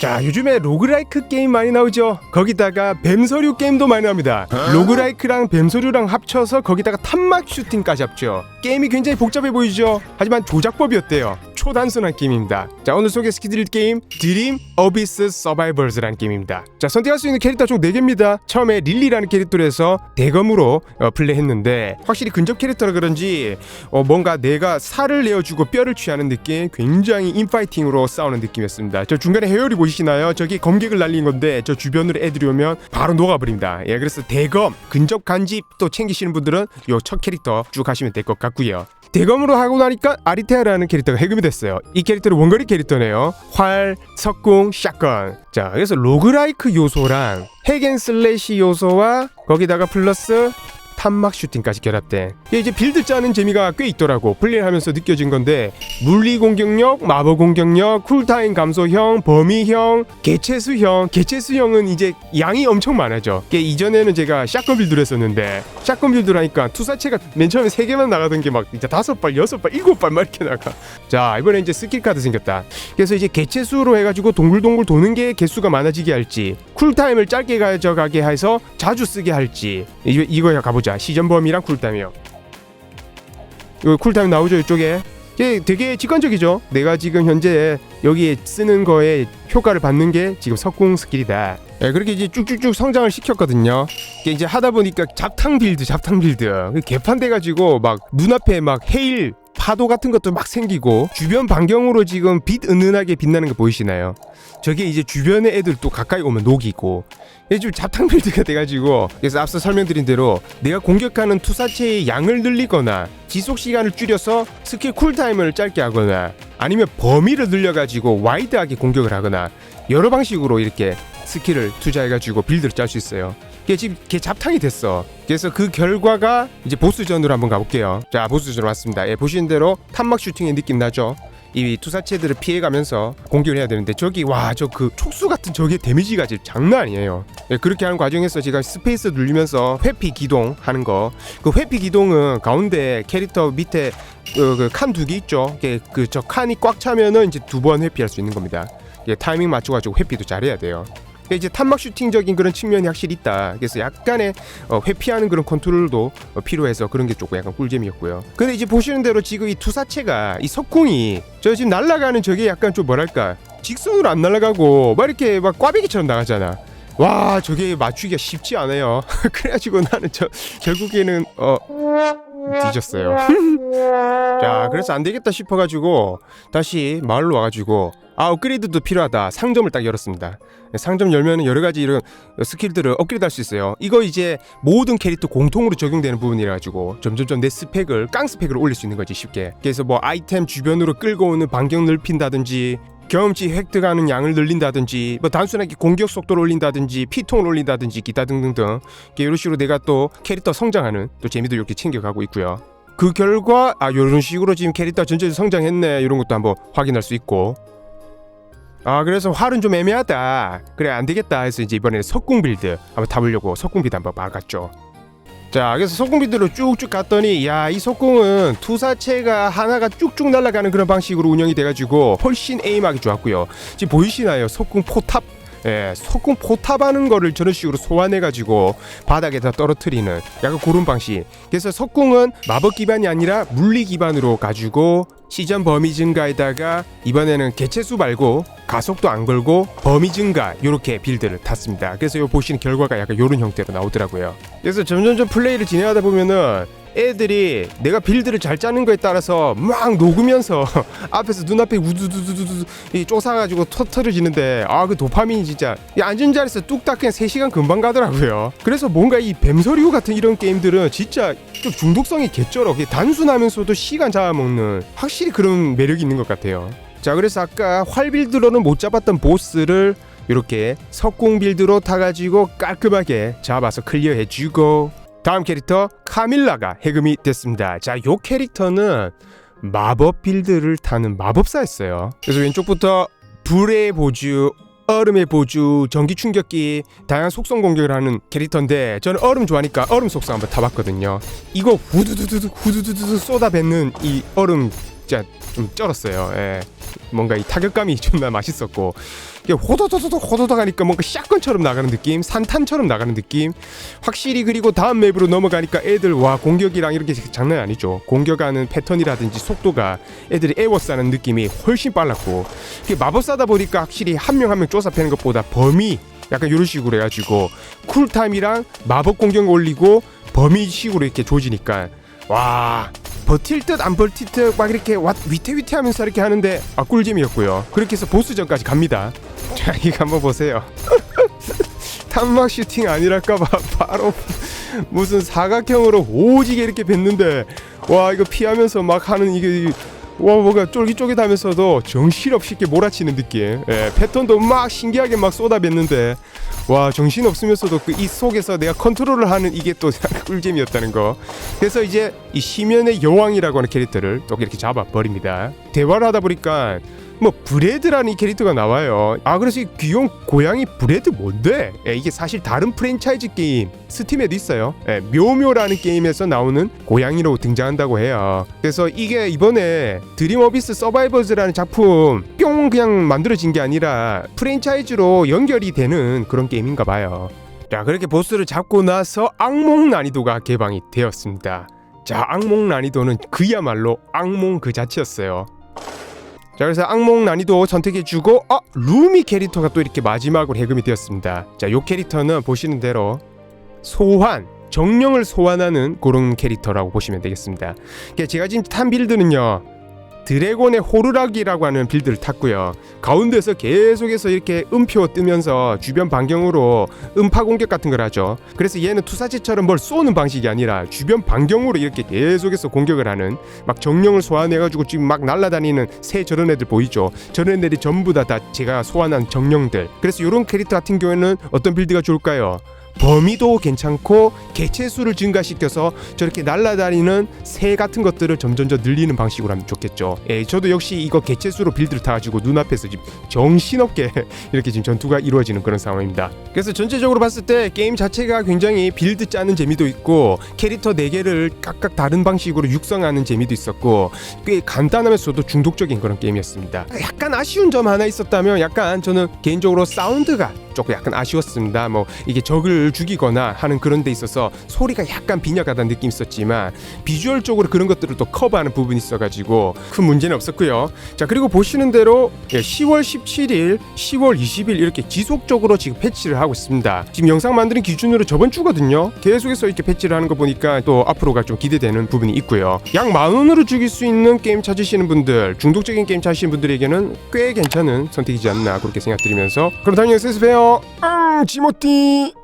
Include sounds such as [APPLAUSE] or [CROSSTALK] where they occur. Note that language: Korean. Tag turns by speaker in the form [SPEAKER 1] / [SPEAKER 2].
[SPEAKER 1] 자 요즘에 로그라이크 게임 많이 나오죠? 거기다가 뱀서류 게임도 많이 나옵니다. 로그라이크랑 뱀서류랑 합쳐서 거기다가 탄막 슈팅까지 합쳐 게임이 굉장히 복잡해 보이죠? 하지만 조작법이었대요 초단순한 게임입니다. 자 오늘 소개시켜드릴 게임 드림 어비스 서바이벌즈라는 게임입니다. 자 선택할 수 있는 캐릭터 총 4개입니다. 처음에 릴리라는 캐릭터로 해서 대검으로 어, 플레이했는데 확실히 근접 캐릭터라 그런지 어, 뭔가 내가 살을 내어주고 뼈를 취하는 느낌 굉장히 인파이팅으로 싸우는 느낌이었습니다. 저 중간에 헤어리 보이시나요? 저기 검객을 날린 건데 저 주변으로 애들이 오면 바로 녹아버립니다. 예 그래서 대검 근접 간집 또 챙기시는 분들은 요 첫 캐릭터 쭉 하시면 될 것 같고요. 대검으로 하고 나니까 아리테아라는 캐릭터가 해금이 됐 어요. 이 캐릭터는 원거리 캐릭터네요. 활, 석궁, 샷건. 자, 그래서 로그라이크 요소랑 핵앤슬래시 요소와 거기다가 플러스 탄막 슈팅까지 결합된 이제 빌드 짜는 재미가 꽤 있더라고. 플레이하면서 느껴진 건데 물리 공격력, 마법 공격력, 쿨타임 감소형, 범위형, 개체수형 개체수형은 이제 양이 엄청 많아져. 이전에는 제가 샷건 빌드를 했었는데 샷건 빌드를 하니까 투사체가 맨 처음에 세 개만 나가던 게 막 이제 다섯 발, 여섯 발, 일곱 발막 이렇게 나가. 자 이번에 이제 스킬 카드 생겼다. 그래서 이제 개체수로 해가지고 동글동글 도는 게 개수가 많아지게 할지 쿨타임을 짧게 가져가게 해서 자주 쓰게 할지 이, 이거 가보자 시전 범위랑 쿨타임이요. 이거 쿨타임 나오죠 이쪽에? 이게 되게 직관적이죠? 내가 지금 현재 여기에 쓰는 거에 효과를 받는 게 지금 석궁 스킬이다. 예, 그렇게 이제 쭉쭉쭉 성장을 시켰거든요. 이게 이제 하다 보니까 잡탕 빌드 잡탕 빌드. 개판 돼 가지고 막 눈앞에 막 헤일 파도 같은 것도 막 생기고 주변 반경으로 지금 빛 은은하게 빛나는 거 보이시나요? 저게 이제 주변의 애들 또 가까이 오면 녹이고 좀 잡탕 빌드가 돼가지고 그래서 앞서 설명드린 대로 내가 공격하는 투사체의 양을 늘리거나 지속 시간을 줄여서 스킬 쿨타임을 짧게 하거나 아니면 범위를 늘려가지고 와이드하게 공격을 하거나 여러 방식으로 이렇게 스킬을 투자해가지고 빌드를 짤 수 있어요. 이게 지금 걔 잡탕이 됐어. 그래서 그 결과가 이제 보스전으로 한번 가볼게요. 자 보스전 왔습니다. 예, 보시는 대로 탄막 슈팅의 느낌 나죠. 이 투사체들을 피해가면서 공격을 해야 되는데 저기 와 저 그 촉수 같은 저게 데미지가 지금 장난 아니에요. 예, 그렇게 하는 과정에서 제가 스페이스 누르면서 회피 기동 하는 거. 그 회피 기동은 가운데 캐릭터 밑에 그칸 두 개 있죠. 그 저 칸이 꽉 차면은 이제 두 번 회피할 수 있는 겁니다. 예, 타이밍 맞춰가지고 회피도 잘해야 돼요. 이제 탄막 슈팅적인 그런 측면이 확실히 있다. 그래서 약간의 어, 회피하는 그런 컨트롤도 어, 필요해서 그런 게 조금 약간 꿀잼이었고요. 근데 이제 보시는 대로 지금 이 투사체가 이 석궁이 저 지금 날아가는 저게 약간 좀 뭐랄까 직선으로 안 날아가고 막 이렇게 막 꽈배기처럼 나가잖아. 와 저게 맞추기가 쉽지 않아요. [LAUGHS] 그래가지고 나는 저 결국에는 어 뒤졌어요. [LAUGHS] 자 그래서 안 되겠다 싶어가지고 다시 마을로 와가지고 아 업그레이드도 필요하다. 상점을 딱 열었습니다. 상점 열면은 여러 가지 이런 스킬들을 업그레이드 할 수 있어요. 이거 이제 모든 캐릭터 공통으로 적용되는 부분이라 가지고 점점점 내 스펙을 깡 스펙을 올릴 수 있는 거지 쉽게. 그래서 뭐 아이템 주변으로 끌고 오는 반경 넓힌다든지 경험치 획득하는 양을 늘린다든지 뭐 단순하게 공격 속도를 올린다든지 피통을 올린다든지 기타 등등등 이런 식으로 내가 또 캐릭터 성장하는 또 재미도 이렇게 챙겨가고 있고요. 그 결과 아 이런 식으로 지금 캐릭터 전체적으로 성장했네 이런 것도 한번 확인할 수 있고. 아 그래서 활은 좀 애매하다. 그래 안 되겠다 해서 이제 이번에 석궁 빌드 한번 타보려고 석궁 빌드 한번 막았죠 자 그래서 빌드로 쭉쭉 갔더니 야이 석궁은 투사체가 하나가 쭉쭉 날아가는 그런 방식으로 운영이 돼가지고 훨씬 에임하기 좋았고요. 지금 보이시나요? 석궁 포탑 예, 석궁 포탑하는 거를 저런 식으로 소환해가지고 바닥에다 떨어뜨리는 약간 그런 방식. 그래서 석궁은 마법 기반이 아니라 물리 기반으로 가지고 시전 범위 증가에다가 이번에는 개체수 말고 가속도 안 걸고 범위 증가 이렇게 빌드를 탔습니다. 그래서 요 보시는 결과가 약간 이런 형태로 나오더라고요. 그래서 점점점 플레이를 진행하다 보면은 애들이 내가 빌드를 잘 짜는 거에 따라서 막 녹으면서 [LAUGHS] 앞에서 눈앞에 우두두두두 이 쫓아가지고 터트려지는데 아 그 도파민이 진짜. 이 앉은 자리에서 뚝딱 그냥 3시간 금방 가더라고요. 그래서 뭔가 이 뱀서류 같은 이런 게임들은 진짜 좀 중독성이 개쩔어. 단순하면서도 시간 잡아먹는 확실히 그런 매력이 있는 것 같아요. 자 그래서 아까 활 빌드로는 못 잡았던 보스를 이렇게 석궁 빌드로 타가지고 깔끔하게 잡아서 클리어해주고 다음 캐릭터 카밀라가 해금이 됐습니다. 자, 요 캐릭터는 마법 빌드를 타는 마법사였어요. 그래서 왼쪽부터 불의 보주, 얼음의 보주, 전기 충격기, 다양한 속성 공격을 하는 캐릭터인데 저는 얼음 좋아하니까 얼음 속성 한번 타봤거든요. 이거 후두두두 후두두두 쏟아뱉는 이 얼음 진짜 좀 쩔었어요. 예. 뭔가 이 타격감이 [LAUGHS] 존나 맛있었고 호도도도도 호도도 가니까 뭔가 샷건처럼 나가는 느낌, 산탄처럼 나가는 느낌. 확실히 그리고 다음 맵으로 넘어가니까 애들 와 공격이랑 이렇게 장난 아니죠. 공격하는 패턴이라든지 속도가 애들이 에워싸는 느낌이 훨씬 빨랐고 마법사다 보니까 확실히 한 명 한명 쪼사패는 것보다 범위 약간 이런 식으로 해가지고 쿨타임이랑 마법 공격 올리고 범위 식으로 이렇게 조지니까 와 버틸 듯 안 버틸 듯 막 이렇게 와 위태위태하면서 이렇게 하는데 아 꿀잼이었고요. 그렇게 해서 보스전까지 갑니다. 자 [LAUGHS] 이거 한번 보세요. [LAUGHS] 탄막 슈팅 아니랄까봐 바로 [LAUGHS] 무슨 사각형으로 오지게 이렇게 뱉는데 와 이거 피하면서 막 하는 이게 와 뭐가 쫄깃쫄깃하면서도 정신없이 이렇게 몰아치는 느낌. 예, 패턴도 막 신기하게 막 쏟아뱉는데 와 정신 없으면서도 그 이 속에서 내가 컨트롤을 하는 이게 또 꿀잼이었다는 거. 그래서 이제 이 시면의 여왕이라고 하는 캐릭터를 또 이렇게 잡아 버립니다. 대화를 하다 보니까 뭐 브레드라는 이 캐릭터가 나와요. 아 그래서 이 귀여운 고양이 브레드 뭔데? 예, 이게 사실 다른 프랜차이즈 게임 스팀에도 있어요. 예, 묘묘라는 게임에서 나오는 고양이로 등장한다고 해요. 그래서 이게 이번에 드림 어비스 서바이버즈라는 작품 뿅 그냥 만들어진 게 아니라 프랜차이즈로 연결이 되는 그런 게임인가 봐요. 자 그렇게 보스를 잡고 나서 악몽 난이도가 개방이 되었습니다. 자 악몽 난이도는 그야말로 악몽 그 자체였어요. 자 그래서 악몽 난이도 선택해주고 어 루미 캐릭터가 또 이렇게 마지막으로 해금이 되었습니다. 자 요 캐릭터는 보시는 대로 소환 정령을 소환하는 그런 캐릭터라고 보시면 되겠습니다. 제가 지금 탄 빌드는요. 드래곤의 호루라기라고 하는 빌드를 탔고요. 가운데서 계속해서 이렇게 음표 뜨면서 주변 반경으로 음파 공격 같은 걸 하죠. 그래서 얘는 투사체처럼 뭘 쏘는 방식이 아니라 주변 반경으로 이렇게 계속해서 공격을 하는 막 정령을 소환해가지고 지금 막 날아다니는 새 저런 애들 보이죠? 저런 애들이 전부 다, 다 제가 소환한 정령들. 그래서 이런 캐릭터 같은 경우에는 어떤 빌드가 좋을까요? 범위도 괜찮고 개체 수를 증가시켜서 저렇게 날아다니는 새 같은 것들을 점점 더 늘리는 방식으로 하면 좋겠죠. 예, 저도 역시 이거 개체 수로 빌드를 타가지고 눈앞에서 지금 정신없게 [LAUGHS] 이렇게 지금 전투가 이루어지는 그런 상황입니다. 그래서 전체적으로 봤을 때 게임 자체가 굉장히 빌드 짜는 재미도 있고 캐릭터 4개를 각각 다른 방식으로 육성하는 재미도 있었고 꽤 간단하면서도 중독적인 그런 게임이었습니다. 약간 아쉬운 점 하나 있었다면 약간 저는 개인적으로 사운드가 조금 약간 아쉬웠습니다. 뭐 이게 적을 죽이거나 하는 그런 데 있어서 소리가 약간 빈약하다는 느낌이 있었지만 비주얼적으로 그런 것들을 또 커버하는 부분이 있어가지고 큰 문제는 없었고요. 자 그리고 보시는 대로 예, 10월 17일, 10월 20일 이렇게 지속적으로 지금 패치를 하고 있습니다. 지금 영상 만드는 기준으로 저번 주거든요. 계속해서 이렇게 패치를 하는 거 보니까 또 앞으로가 좀 기대되는 부분이 있고요. 약 만 원으로 죽일 수 있는 게임 찾으시는 분들, 중독적인 게임 찾으시는 분들에게는 꽤 괜찮은 선택이지 않나 그렇게 생각드리면서 그럼 다음 영상에서 봬요. 음, 지모띠.